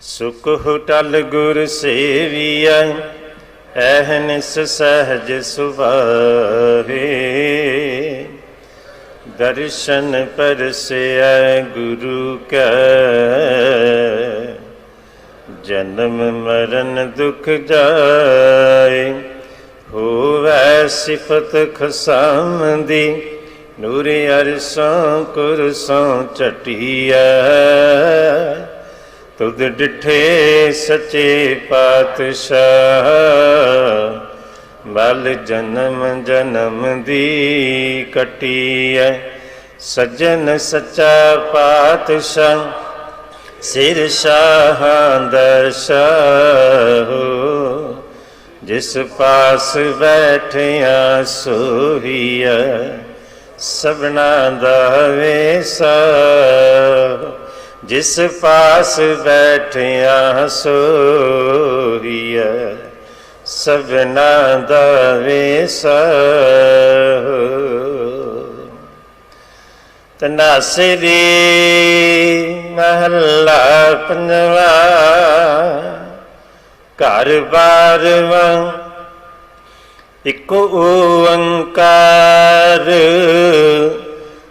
ਸੁਖ ਟਲ ਗੁਰ ਸੇਵੀਐ ਐਹਨਿਸ ਸਹਜ ਸੁਭਾਵੇ। ਦਰਸ਼ਨ ਪਰਸੈ ਗੁਰੂ ਕੈ, ਜਨਮ ਮਰਨ ਦੁਖ ਜਾਏ। ਹੋਵੈ ਸਿਫਤ ਖਸਮ ਦੀ ਨੂਰ ਅਰਸਾਂ ਕੁਰਸਾਂ ਚਟਿਐ। ਤੁਧ ਡਿਠੇ ਸੱਚੇ ਪਾਤਸ਼ਾਹ ਮਲ ਜਨਮ ਜਨਮ ਦੀ ਕਟਿਐ। ਸਜਣ ਸੱਚਾ ਪਾਤਸ਼ਾਹ, ਸਿਰ ਸ਼ਾਹਾਂ ਦਰਸ਼ਾਹੋ। ਜਿਸ ਪਾਸ ਬੈਠਿਆ ਸੋਹੀਆ ਸਭਨਾ ਦਾ ਵੇਸਾ ਜਿਸ ਪਾਸ ਬੈਠਿਆ ਸੋਹੀਆ ਸਭਨਾ ਦਾ ਵੇਸਾ ਤਨਾਸਰੀ ਮਹੱਲਾ ਪੰਜਵਾ ਘਰ ਬਾਰਵਾ ਇਕ ਓੰਕਾਰ।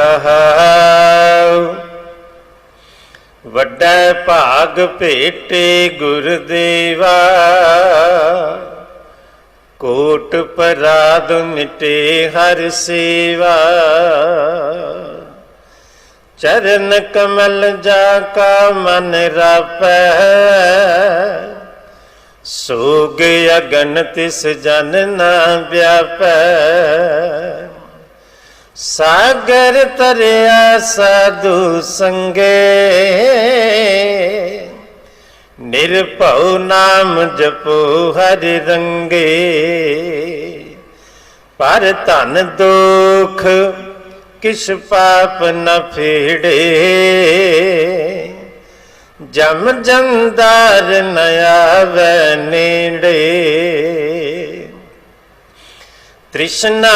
ਰਹਾਉ ਵੱਡਾ ਭਾਗ ਭੇਟੇ ਗੁਰਦੇਵਾ। ਕੋਟ ਪਰਾਦ ਮਿਟੇ ਹਰ ਸੇਵਾ। ਚਰਨ ਕਮਲ ਜਾ ਕਾ ਮਨ ਰਾਪੈ। ਸੋਗ ਅਗਨ ਤਿਸ ਜਨ ਨਾ ਵਿਆਪੈ। ਸਾਗਰ ਤਰਿਆ ਸਾਧੂ ਸੰਗੇ। ਨਿਰਭਉ ਨਾਮ ਜਪੋ ਹਰਿ ਰੰਗੇ। ਪਰ ਧਨ ਦੁਖ ਕਿਛ ਪਾਪ ਨ ਫੇੜੇ। ਜਮ ਜੰਦਾਰ ਨ ਆਵੈ ਨੇੜੇ। ਤ੍ਰਿਸ਼ਨਾ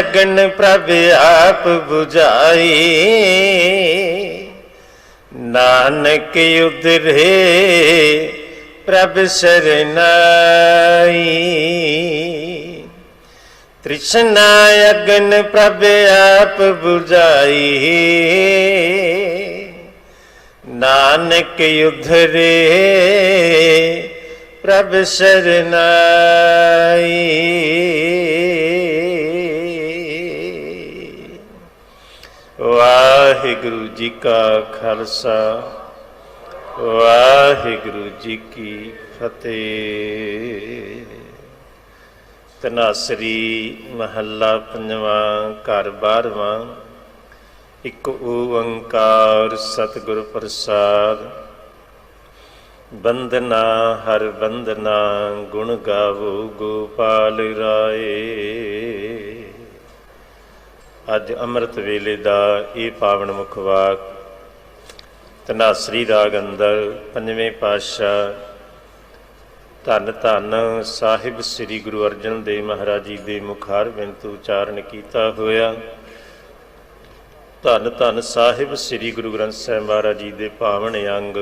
ਅਗਨ ਪ੍ਰਭ ਆਪ 부ਝਾਈ। ਨਾਨਕ ਉਧਰੇ ਪ੍ਰਭ ਸਰਨਾਈ। ਤ੍ਰਿਸ਼ਨਾ ਅਗਨ ਪ੍ਰਭ ਆਪ 부ਝਾਈ। ਨਾਨਕ ਉਧਰੇ ਪ੍ਰਭ ਸਰਨਾਈ। ਵਾਹਿਗੁਰੂ ਜੀ ਕਾ ਖਾਲਸਾ, ਵਾਹਿਗੁਰੂ ਜੀ ਕੀ ਫਤਿਹ। ਤਨਾਸਰੀ ਮਹੱਲਾ ਪੰਜਵਾਂ, ਘਰ ਬਾਰਵਾਂ, ਇੱਕ ਓੰਕਾਰ ਸਤਿਗੁਰ ਪ੍ਰਸਾਦ। ਬੰਦਨਾ ਹਰ ਬੰਦਨਾ ਗੁਣ ਗਾਵੋ ਗੋਪਾਲ ਰਾਏ। ਅੱਜ ਅੰਮ੍ਰਿਤ ਵੇਲੇ ਦਾ ਇਹ ਪਾਵਨ ਮੁਖ ਵਾਕ ਤਨਾਸਰੀ ਰਾਗ ਅੰਦਰ ਪੰਜਵੇਂ ਪਾਤਸ਼ਾਹ ਧੰਨ ਧੰਨ ਸਾਹਿਬ ਸ੍ਰੀ ਗੁਰੂ ਅਰਜਨ ਦੇਵ ਮਹਾਰਾਜ ਜੀ ਦੇ ਮੁਖਾਰ ਬਿੰਤ ਉਚਾਰਨ ਕੀਤਾ ਹੋਇਆ। ਧੰਨ ਧੰਨ ਸਾਹਿਬ ਸ੍ਰੀ ਗੁਰੂ ਗ੍ਰੰਥ ਸਾਹਿਬ ਮਹਾਰਾਜ ਜੀ ਦੇ ਪਾਵਨ ਅੰਗ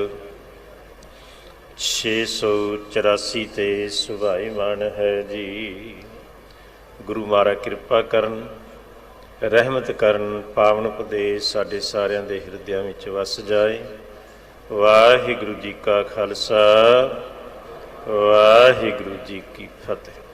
684 ਤੇ ਸੁਭਾਈਮਾਨ ਹੈ ਜੀ। ਗੁਰੂ ਮਹਾਰਾਜ ਕਿਰਪਾ ਕਰਨ ਰਹਿਮਤ ਕਰਨ ਪਾਵਨ ਉਪਦੇਸ਼ ਸਾਡੇ ਸਾਰਿਆਂ ਦੇ ਹਿਰਦਿਆਂ ਵਿੱਚ ਵਸ ਜਾਏ। ਵਾਹਿਗੁਰੂ ਜੀ ਕਾ ਖਾਲਸਾ, ਵਾਹਿਗੁਰੂ ਜੀ ਕੀ ਫਤਿਹ।